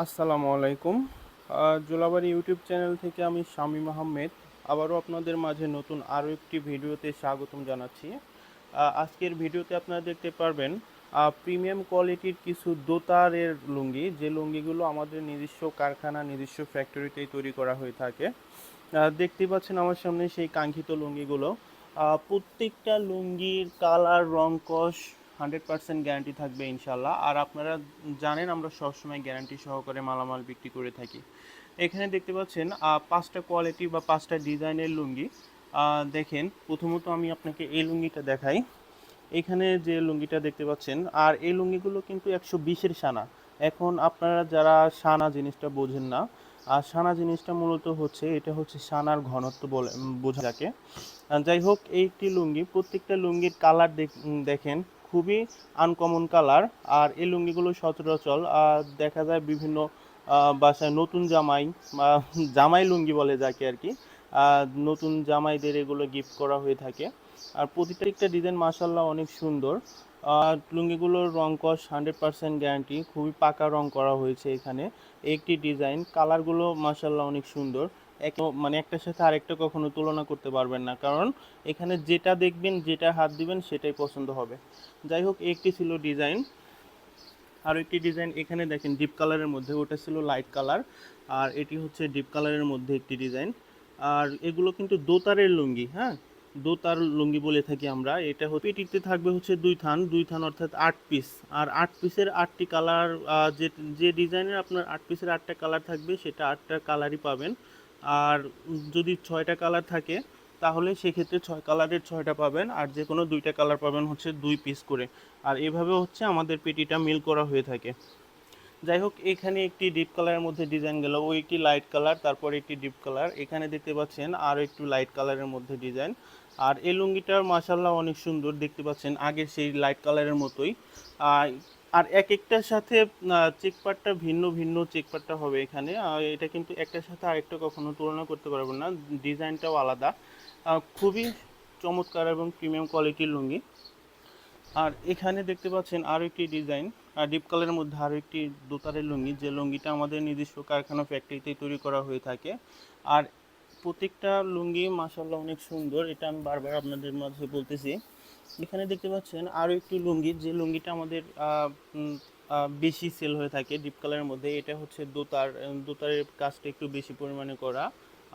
আসসালামু আলাইকুম। জোলাবাড়ি YouTube channel থেকে আমি শামীম আহমেদ আবারও আপনাদের মাঝে নতুন আরও একটি ভিডিওতে স্বাগতম জানাচ্ছি। আজকের ভিডিওতে আপনারা দেখতে পারবেন প্রিমিয়াম কোয়ালিটির কিছু দোতারের লুঙ্গি। যে লুঙ্গিগুলো আমাদের নিজস্ব কারখানা, নিজস্ব ফ্যাক্টরিতেই তৈরি করা হয়ে থাকে। দেখতে পাচ্ছেন আমার সামনে সেই কাঙ্ক্ষিত লুঙ্গিগুলো। প্রত্যেকটা লুঙ্গির কালার, রং, কস হান্ড্রেড পার্সেন্ট গ্যারান্টি থাকবে ইনশাল্লাহ আর আপনারা জানেন আমরা সবসময় গ্যারান্টি সহকারে মালামাল বিক্রি করে থাকি। এখানে দেখতে পাচ্ছেন পাঁচটা কোয়ালিটি বা পাঁচটা ডিজাইনের লুঙ্গি। দেখেন, প্রথমত আমি আপনাকে এই লুঙ্গিটা দেখাই। এখানে যে লুঙ্গিটা দেখতে পাচ্ছেন, আর এই লুঙ্গিগুলো কিন্তু একশো বিশের সানা। এখন আপনারা যারা সানা জিনিসটা বোঝেন না আর সানা জিনিসটা মূলত হচ্ছে, এটা হচ্ছে সানার ঘনত্ব বলে বোঝা যাকে যাই হোক এই একটি লুঙ্গি, প্রত্যেকটা লুঙ্গির কালার দেখেন খুবই আনকমন কালার আর এই লুঙ্গিগুলো সচরাচর দেখা যায় বিভিন্ন বাসায় নতুন জামাই, বা জামাই লুঙ্গি বলে যাকে আর কি নতুন জামাইদের এগুলো গিফট করা হয়ে থাকে। আর প্রতিটা ডিজাইন মাসাল্লাহ অনেক সুন্দর। আর লুঙ্গিগুলোর রং কস হান্ড্রেড পার্সেন্ট গ্যারান্টি খুবই পাকা রং করা হয়েছে এখানে। একটি ডিজাইন কালারগুলো মাসাল্লাহ অনেক সুন্দর। এক মানে একটার সাথে আরেকটা কখনো তুলনা করতে পারবেন না। কারণ এখানে যেটা দেখবেন, যেটা হাত দিবেন, সেটাই পছন্দ হবে। যাই হোক, একটি ছিল ডিজাইন। আরও একটি ডিজাইন এখানে দেখেন, ডিপ কালারের মধ্যে। ওটা ছিল লাইট কালার। আর এটি হচ্ছে ডিপ কালারের মধ্যে একটি ডিজাইন। আর এগুলো কিন্তু দোতারের লুঙ্গি হ্যাঁ? দোতার লুঙ্গি বলে থাকি আমরা। এটা হচ্ছে পেটিতে থাকবে হচ্ছে দুই থান। দুই থান অর্থাৎ আট পিস। আর আট পিসের আটটি কালার যে যে ডিজাইনের আপনার আট পিসের আটটা কালার থাকবে, সেটা আটটা কালারই পাবেন। আর যদি ছয়টা কালার থাকে, তাহলে সেক্ষেত্রে ছয় কালারের ছয়টা পাবেন, আর যে কোনো দুইটা কালার পাবেন হচ্ছে দুই পিস করে। আর এভাবে হচ্ছে আমাদের পেটিটা মিল করা হয়ে থাকে। যাই হোক, এখানে একটি ডিপ কালারের মধ্যে ডিজাইন গেল। ওই একটি লাইট কালার তারপর একটি ডিপ কালার এখানে দেখতে পাচ্ছেন আরও একটু লাইট কালারের মধ্যে ডিজাইন আর এই লুঙ্গিটার মাসাল্লাহ অনেক সুন্দর, দেখতে পাচ্ছেন আগের সেই লাইট কালারের মতোই। আর এক একটার সাথে চেক পার্টটা ভিন্ন ভিন্ন চেক পার্টটা হবে এখানে। এটা কিন্তু একটার সাথে আরেকটা কখনো তুলনা করতে পারবেন না। ডিজাইনটাও আলাদা। খুবই চমৎকার এবং প্রিমিয়াম কোয়ালিটির লুঙ্গি। আর এখানে দেখতে পাচ্ছেন আরও একটি ডিজাইন। আর ডিপ কালারের মধ্যে আরও একটি দোতারের লুঙ্গি। যে লুঙ্গিটা আমাদের নিজস্ব কারখানা ফ্যাক্টরিতেই তৈরি করা হয়ে থাকে। আর প্রত্যেকটা লুঙ্গি মাসাল্লাহ অনেক সুন্দর। এটা আমি বারবার আপনাদের মাঝে বলতেছি। এখানে দেখতে পাচ্ছেন আরও একটি লুঙ্গি, যে লুঙ্গিটা আমাদের বেশি সেল হয়ে থাকে ডিপ কালারের মধ্যে। এটা হচ্ছে দোতার দোতারের কাজটা একটু বেশি পরিমাণে করা।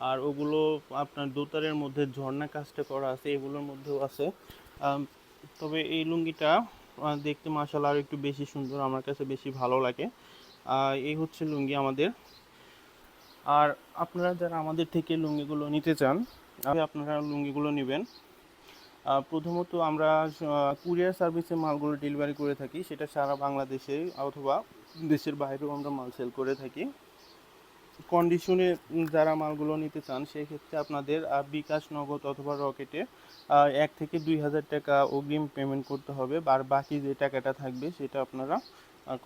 আর ওগুলো আপনার দোতারের মধ্যে ঝর্ণা কাজটা করা আছে, এগুলোর মধ্যেও আছে। তবে এই লুঙ্গিটা দেখতে মাসাল্লাহ আরও একটু বেশি সুন্দর, আমার কাছে বেশি ভালো লাগে। এই হচ্ছে লুঙ্গি আমাদের। আর আপনারা যারা আমাদের থেকে লুঙ্গিগুলো নিতে চান, আপনারা লুঙ্গিগুলো নেবেন। প্রথমত আমরা কুরিয়ার সার্ভিসে মালগুলো ডেলিভারি করে থাকি। সেটা সারা বাংলাদেশে অথবা দেশের বাইরেও আমরা মাল সেল করে থাকি। কন্ডিশনে যারা মালগুলো নিতে চান সেই ক্ষেত্রে আপনাদের বিকাশ নগদ অথবা রকেটে এক থেকে দুই হাজার টাকা অগ্রিম পেমেন্ট করতে হবে। আর বাকি যে টাকাটা থাকবে, সেটা আপনারা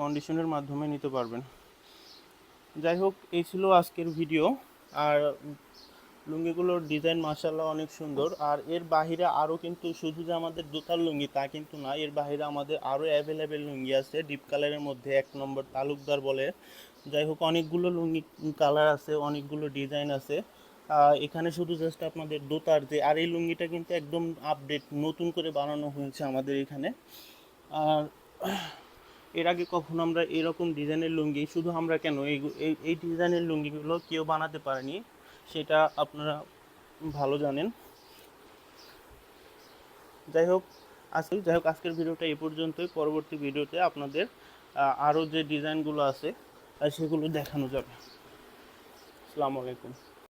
কন্ডিশনের মাধ্যমে নিতে পারবেন। যাই হোক, এই ছিল আজকের ভিডিও আর লুঙ্গিগুলোর ডিজাইন মাসাল্লাহ অনেক সুন্দর। আর এর বাহিরে আরও কিন্তু শুধু যে আমাদের দোতার লুঙ্গি তা কিন্তু না, এর বাহিরে আমাদের আরও অ্যাভেলেবেল লুঙ্গি আছে ডিপ কালারের মধ্যে এক নম্বর তালুকদার বলে। যাই হোক, অনেকগুলো লুঙ্গি কালার আছে, অনেকগুলো ডিজাইন আছে। এখানে শুধু জাস্ট আপনাদের দোতার যে, আর এই লুঙ্গিটা কিন্তু একদম আপডেট নতুন করে বানানো হয়েছে আমাদের এখানে। আর এর আগে কখনো আমরা এরকম ডিজাইনের লুঙ্গি, শুধু আমরা কেন, এই- এই ডিজাইনের লুঙ্গিগুলো কেউ বানাতে পারেনি। সেটা আপনারা ভালো জানেন। যাই হোক, আজকে যাই হোক, আজকের ভিডিওটা এই পর্যন্তই। পরবর্তী ভিডিওতে আপনাদের আরও যে ডিজাইনগুলো আছে সেগুলো দেখানো যাবে। আসসালামু আলাইকুম।